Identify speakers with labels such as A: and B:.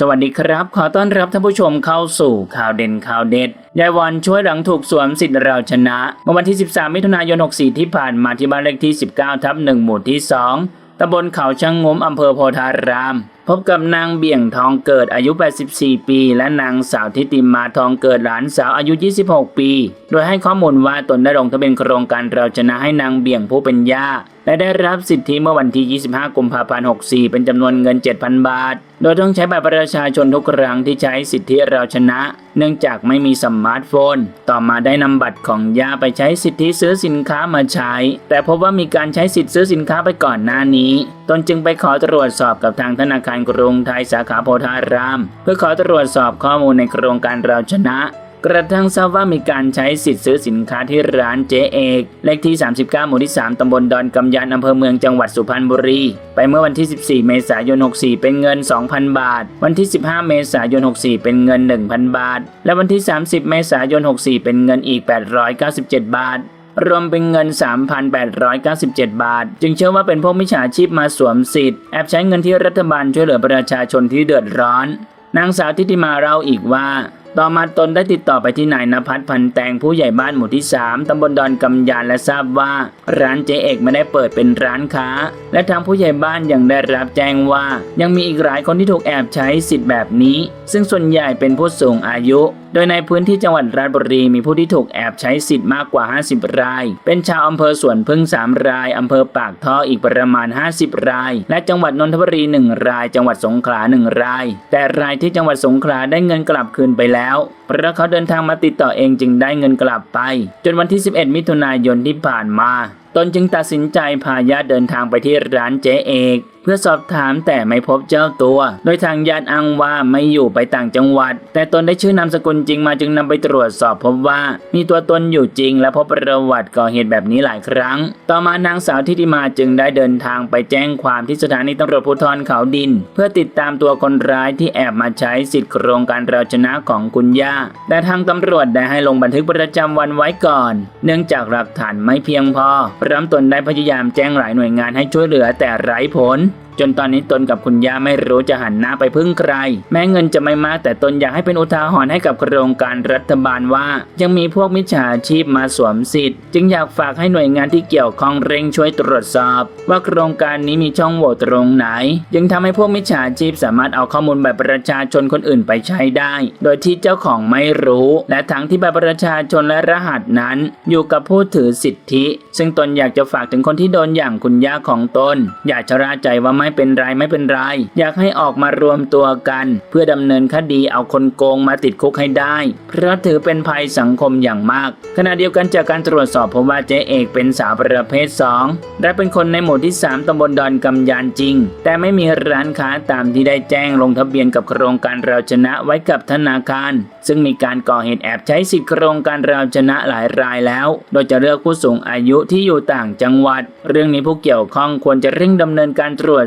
A: สวัสดีครับ ขอต้อนรับท่านผู้ชมเข้าสู่ข่าวเด่นข่าวเด็ดยายวันช่วยหลังถูกสวมสิทธิ์เราชนะเมื่อวันที่ 13 มิถุนายน 64 ที่ผ่านมาที่บ้านเลขที่ 19 ทับ 1 หมู่ที่ 2ตำบลเขาช่างงมอำเภอโพธาราม พบกับนางเบี่ยงทองเกิดอายุ 84 ปี และนางสาวทิติมาทองเกิดหลานสาวอายุ 26 ปี โดยให้ข้อมูลว่าตนได้ลงทะเบียนโครงการเราชนะให้นางเบี่ยงผู้เป็นย่าและได้รับสิทธิเมื่อวันที่ 25 กุมภาพันธ์ 64 เป็นจำนวนเงิน 7,000 บาท โดยต้องใช้บัตรประชาชนทุกครั้งที่ใช้สิทธิเราชนะ เนื่องจากไม่มีสมาร์ทโฟน ต่อมาได้นำบัตรของย่าไปใช้สิทธิซื้อสินค้ามาใช้ แต่พบว่ามีการใช้สิทธิซื้อสินค้าไปก่อนหน้านี้ ตนจึงไปขอตรวจสอบกับทางธนาคารกรุงไทยสาขาโพธาราม เพื่อขอตรวจสอบข้อมูลในโครงการเราชนะ กระทั่งทราบว่ามีการใช้สิทธิ์ซื้อสินค้าที่ร้านเจ๊เอกเลขที่ 39 หมู่ที่ 3 ตำบลดอนกำยานอำเภอเมืองจังหวัดสุพรรณบุรี ไปเมื่อวันที่ 14 เมษายน 64 เป็นเงิน 2,000 บาท วันที่ 15 เมษายน 64 เป็นเงิน 1,000 บาท และวันที่ 30 เมษายน 64 เป็นเงินอีก 897 บาทรวมเป็นเงิน 3,897 บาท จึงเชื่อว่าเป็นพวกมิจฉาชีพมาสวมสิทธิ์ แอบใช้เงินที่รัฐบาลช่วยเหลือประชาชนที่เดือดร้อน นางสาวทิติมาเล่าอีกว่า ต่อมาตนได้ติดต่อไปที่นายนภัสพันแตงผู้ใหญ่บ้านหมู่ที่ 3 ตำบลดอนกำยานและทราบว่า ร้านเจเอกไม่ได้เปิดเป็นร้านค้า และทางผู้ใหญ่บ้านยังได้รับแจ้งว่า ยังมีอีกหลายคนที่ถูกแอบใช้สิทธิ์แบบนี้ ซึ่งส่วนใหญ่เป็นผู้สูงอายุ โดยในพื้นที่จังหวัดราชบุรีมีผู้ที่ถูกแอบใช้สิทธิ์มากกว่า 50 ราย เป็นชาวอำเภอสวนพึ่ง 3 ราย อำเภอปากท่ออีกประมาณ 50 ราย และจังหวัดนนทบุรี 1 ราย จังหวัดสงขลา 1 ราย แต่รายที่จังหวัดสงขลาได้เงินกลับคืนไปแล้วเพราะเขาเดินทางมาติดต่อเองจึงได้เงินกลับไป จนวันที่ 11 มิถุนายนที่ผ่านมา ตนจึงตัดสินใจพาญาติเดินทางไปที่ร้านเจ๊เอก เพื่อสอบถามแต่ไม่พบเจ้าตัว โดยทางญาติอ้างว่าไม่อยู่ไปต่างจังหวัด แต่ตนได้ชื่อนามสกุลจริงมาจึงนำไปตรวจสอบพบว่า มีตัวตนอยู่จริง และพบประวัติก่อเหตุแบบนี้หลายครั้ง ต่อมานางสาวทิติมาจึงได้เดินทางไปแจ้งความที่สถานีตำรวจภูธรเขาดิน เพื่อติดตามตัวคนร้ายที่แอบมาใช้สิทธิโครงการเราชนะของคุณย่า แต่ทางตำรวจได้ให้ลงบันทึกประจำวันไว้ก่อน เนื่องจากหลักฐานไม่เพียงพอพร้อมตนได้พยายามแจ้งหลายหน่วยงานให้ช่วยเหลือแต่ไร้ผล จนตอนนี้ตนกับคุณย่าไม่รู้จะหันหน้าไปพึ่งใคร แม้เงินจะไม่มากแต่ตนอยากให้เป็นอุทาหรณ์ให้กับโครงการรัฐบาลว่า ยังมีพวกมิจฉาชีพมาสวมสิทธิ์ จึงอยากฝากให้หน่วยงานที่เกี่ยวข้องเร่งช่วยตรวจสอบ ว่าโครงการนี้มีช่องโหว่ตรงไหน ยังทำให้พวกมิจฉาชีพสามารถเอาข้อมูลแบบประชาชนคนอื่นไปใช้ได้ โดยที่เจ้าของไม่รู้ และทั้งที่แบบประชาชนและรหัสนั้น อยู่กับผู้ถือสิทธิ ซึ่งตนอยากจะฝากถึงคนที่โดนอย่างคุณย่าของตน อย่าชะล่าใจว่าไม่ไม่เป็นไรไม่เป็นไร อยากให้ออกมารวมตัวกัน เพื่อดำเนินคดีเอาคนโกงมาติดคุกให้ได้ เพราะถือเป็นภัยสังคมอย่างมาก ขณะเดียวกันจากการตรวจสอบพบว่าเจ๊เอกเป็นสาวประเภท 2 และเป็นคนในหมู่ที่ 3ตำบลดอนกำยานจริง แต่ไม่มีร้านค้าตามที่ได้แจ้งลงทะเบียนกับโครงการเราชนะไว้กับธนาคาร ซึ่งมีการก่อเหตุแอบใช้สิทธิโครงการเราชนะหลายรายแล้ว โดยจะเลือกผู้สูงอายุที่อยู่ต่างจังหวัด เรื่องนี้ผู้เกี่ยวข้องควรจะเร่งดำเนินการตรวจ